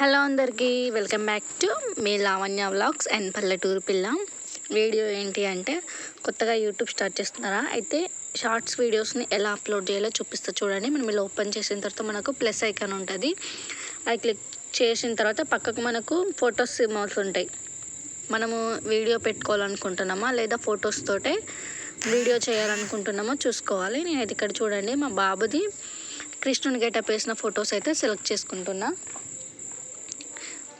Hello అందరికీ welcome back to మీ Lavanya vlogs and పల్లెటూరు పిల్ల. వీడియో ఏంటి అంటే కొత్తగా యూట్యూబ్ స్టార్ట్ చేస్తున్నారా? అయితే షార్ట్స్ వీడియోస్ని ఎలా అప్లోడ్ చేయాలో చూపిస్తా చూడండి. మనం ఇలా ఓపెన్ చేసిన తర్వాత మనకు ప్లస్ ఐకాన్ ఉంటుంది. అది క్లిక్ చేసిన తర్వాత పక్కకు మనకు ఫొటోస్ సిమోస్ ఉంటాయి. మనము వీడియో పెట్టుకోవాలనుకుంటున్నామా లేదా ఫొటోస్ తోటే వీడియో చేయాలనుకుంటున్నామో చూసుకోవాలి. నేనైతే ఇక్కడ చూడండి మా బాబుది కృష్ణుని గెటప్ వేసిన ఫొటోస్ అయితే సెలెక్ట్ చేసుకుంటున్నా.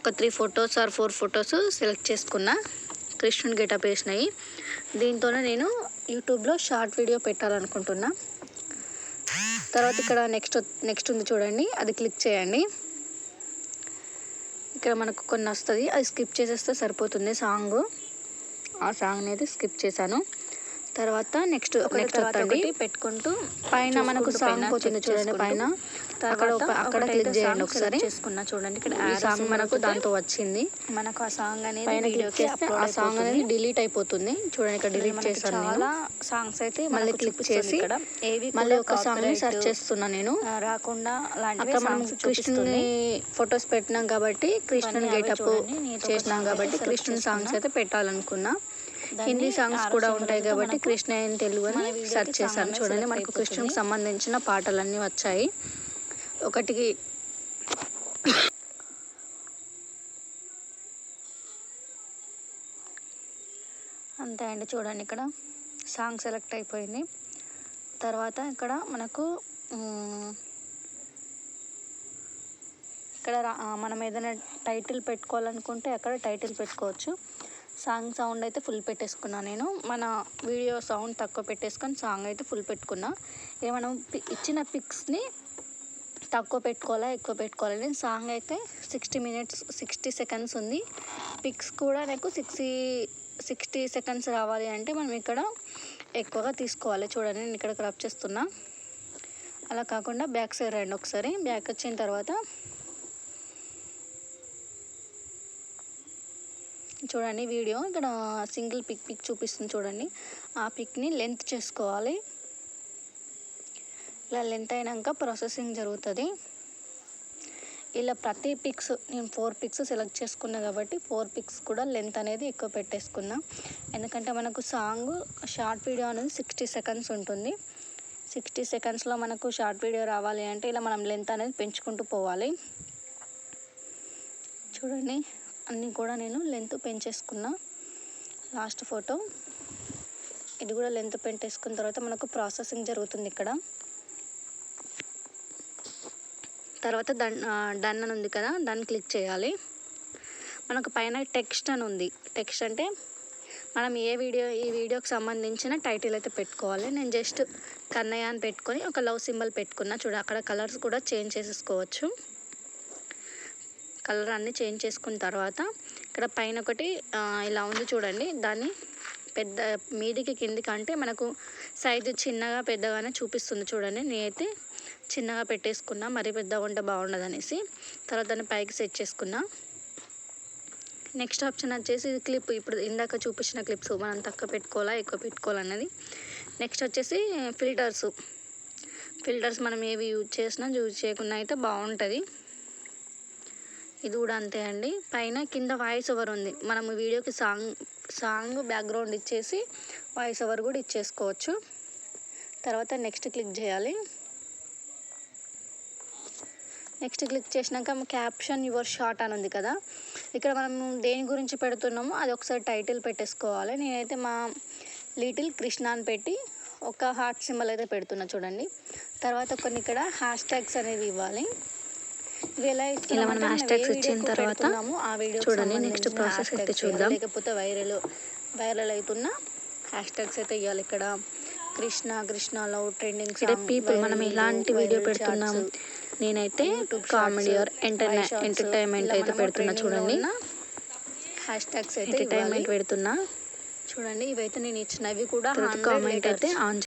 ఒక three photos or four photos select చేసుకున్నా. కృష్ణుని గెటప్ వేసినాయి. దీంతోనే నేను యూట్యూబ్లో షార్ట్ వీడియో పెట్టాలనుకుంటున్నా. తర్వాత ఇక్కడ నెక్స్ట్ నెక్స్ట్ ఉంది చూడండి. అది క్లిక్ చేయండి. ఇక్కడ మనకు కొన్ని వస్తుంది. అది స్కిప్ చేసేస్తే సరిపోతుంది సాంగ్. ఆ సాంగ్ అనేది స్కిప్ చేశాను. తర్వాత నెక్స్ట్ నెక్స్ట్ పెట్టుకుంటూ పైన మనకు సాంగ్ పోతుంది చూడండి పైన. అక్కడ ఒక- అక్కడ క్లిక్ చేయండి ఒకసారి. చేసుకున్నా చూడండి. ఇక్కడ ఈ సాంగ్ మనకు దాంతో వచ్చింది. మనకు ఆ సాంగ్ అనేది పైన క్లిక్ వీడియోకి చేస్తే upload ఆ సాంగ్ అనేది. డిలీట్ అయిపోతుంది. చూడండి ఇక్కడ డిలీట్ చేశాను నేను. చాలా సాంగ్స్ అయితే మళ్ళీ క్లిక్ చేసి ఇక్కడ. ఏవి మళ్ళీ ఒక సాంగ్ని సెర్చ్ చేస్తున్నా నేను. రాకుండా అక్కడ మనం కృష్ణుని ఫొటోస్ పెట్టినాం కాబట్టి కృష్ణుని గెటప్ చేసినాం కాబట్టి కృష్ణుని సాంగ్స్. అయితే పెట్టాలనుకున్నా. హిందీ సాంగ్స్ కూడా ఉంటాయి కాబట్టి కృష్ణ తెలుగు అని సెర్చ్ చేశాను. చూడండి మనకు అయిపోతుంది. సంబంధించిన పాటలన్నీ వచ్చాయి. ఒకటికి. అంతే అండి చూడండి ఇక్కడ. సాంగ్ సెలెక్ట్ అయిపోయింది. తర్వాత ఇక్కడ మనకు ఇక్కడ రా- మనం ఏదైనా టైటిల్ పెట్టుకోవాలనుకుంటే అక్కడ టైటిల్ పెట్టుకోవచ్చు. సాంగ్ సౌండ్ అయితే ఫుల్ పెట్టేసుకున్నా నేను. మన వీడియో సౌండ్ తక్కువ పెట్టేసుకొని సాంగ్ అయితే ఫుల్ పెట్టుకున్నా. ఇక మనం ఇచ్చిన పిక్స్ని తక్కువ పెట్టుకోవాలా ఎక్కువ పెట్టుకోవాలి నేను సాంగ్ అయితే సిక్స్టీ మినిట్స్ సిక్స్టీ సెకండ్స్ ఉంది. పిక్స్ కూడా నాకు సిక్స్టీ సిక్స్టీ సెకండ్స్ రావాలి అంటే మనం ఇక్కడ ఎక్కువగా తీసుకోవాలి. చూడండి నేను ఇక్కడ క్రాప్ చేస్తున్నా. అలా కాకుండా బ్యాక్ సైడ్ రండి ఒకసారి. బ్యాక్ వచ్చిన తర్వాత చూడండి వీడియో ఇక్కడ సింగిల్ పిక్ పిక్ చూపిస్తుంది చూడండి. ఆ పిక్ని లెంత్ చేసుకోవాలి. ఇలా లెంత్ అయినాక ప్రాసెసింగ్ జరుగుతుంది. ఇలా ప్రతి పిక్స్ నేను ఫోర్ పిక్స్ సెలెక్ట్ చేసుకున్నా కాబట్టి ఫోర్ పిక్స్ కూడా లెంత్ అనేది ఎక్కువ పెట్టేసుకున్నా. ఎందుకంటే మనకు సాంగ్ షార్ట్ వీడియో అనేది సిక్స్టీ సెకండ్స్ ఉంటుంది. సిక్స్టీ సెకండ్స్లో మనకు షార్ట్ వీడియో రావాలి అంటే ఇలా మనం లెంత్ అనేది పెంచుకుంటూ పోవాలి. చూడండి అన్నీ కూడా నేను లెంత్ పెంచేసుకున్నా. లాస్ట్ ఫోటో ఇది కూడా లెంత్ పెంటేసుకున్న తర్వాత మనకు ప్రాసెసింగ్ జరుగుతుంది ఇక్కడ. తర్వాత డన్ డన్ అని ఉంది కదా డన్ క్లిక్ చేయాలి. మనకు పైన టెక్స్ట్ అని ఉంది. టెక్స్ట్ అంటే మనం ఏ వీడియో ఈ వీడియోకి సంబంధించిన టైటిల్ అయితే పెట్టుకోవాలి. నేను జస్ట్ కన్నయ్య అని పెట్టుకొని ఒక లవ్ సింబల్ పెట్టుకున్నా. చూడ అక్కడ కలర్స్ కూడా చేంజ్ చేసేసుకోవచ్చు. కలర్ అన్నీ చేంజ్ చేసుకున్న తర్వాత ఇక్కడ పైన ఒకటి ఇలా ఉంది చూడండి. దాన్ని పెద్ద మీదికి కిందికి అంటే మనకు సైజు చిన్నగా పెద్దగానే చూపిస్తుంది చూడండి. నేనైతే చిన్నగా పెట్టేసుకున్నా మరీ పెద్దగా ఉంటే బాగుండదు అనేసి తర్వాత దాన్ని పైకి సెట్ చేసుకున్నా. నెక్స్ట్ ఆప్షన్ వచ్చేసి క్లిప్. ఇప్పుడు ఇందాక చూపించిన క్లిప్స్ మనం తక్కువ పెట్టుకోవాలా ఎక్కువ పెట్టుకోవాలన్నది నెక్స్ట్ వచ్చేసి ఫిల్టర్స్. ఫిల్టర్స్ మనం ఏవి యూజ్ చేసినా యూజ్ చేయకుండా అయితే బాగుంటుంది. ఇది కూడా అంతే అండి. పైన కింద వాయిస్ ఓవర్ ఉంది. మనం వీడియోకి సాంగ్ సాంగ్ బ్యాక్గ్రౌండ్ ఇచ్చేసి వాయిస్ ఓవర్ కూడా ఇచ్చేసుకోవచ్చు. తర్వాత నెక్స్ట్ క్లిక్ చేయాలి. నెక్స్ట్ క్లిక్ చేసినాక క్యాప్షన్ యువర్ షార్ట్ అని ఉంది కదా. ఇక్కడ మనం దేని గురించి పెడుతున్నామో అది ఒకసారి టైటిల్ పెట్టేసుకోవాలి. నేనైతే మా లిటిల్ కృష్ణ అని పెట్టి ఒక హార్ట్ సింబల్ అయితే పెడుతున్నా చూడండి. తర్వాత కొన్ని ఇక్కడ హ్యాష్ ట్యాగ్స్ అనేవి ఇవ్వాలి. ఇలా మనం hashtags ఏ ఇచ్చిన తర్వాత పెడుతున్నామో చూడండి, సంబంధించిన process అయితే చూద్దాం. లేకపోతే వైరల్ వైరల్ అవుతున్న హ్యాష్ ట్యాగ్స్ అయితే ఇవ్వాలి ఇక్కడ. Krishna Krishna love trending people మనం ఎలాంటి వీడియో పెడుతున్నాం. నేనైతే కామెడీ ఆర్ ఎంటర్టైన్ ఎంటర్టైన్మెంట్ అయితే పెడుతున్నా చూడండి హ్యాష్ ట్యాగ్స్ అయితే ఎంటర్టైన్మెంట్. పెడుతున్నా చూడండి ఇవైతే నేను ఇచ్చినవి కూడా తర్వాత 100 కామెంట్ అయితే. ఆన్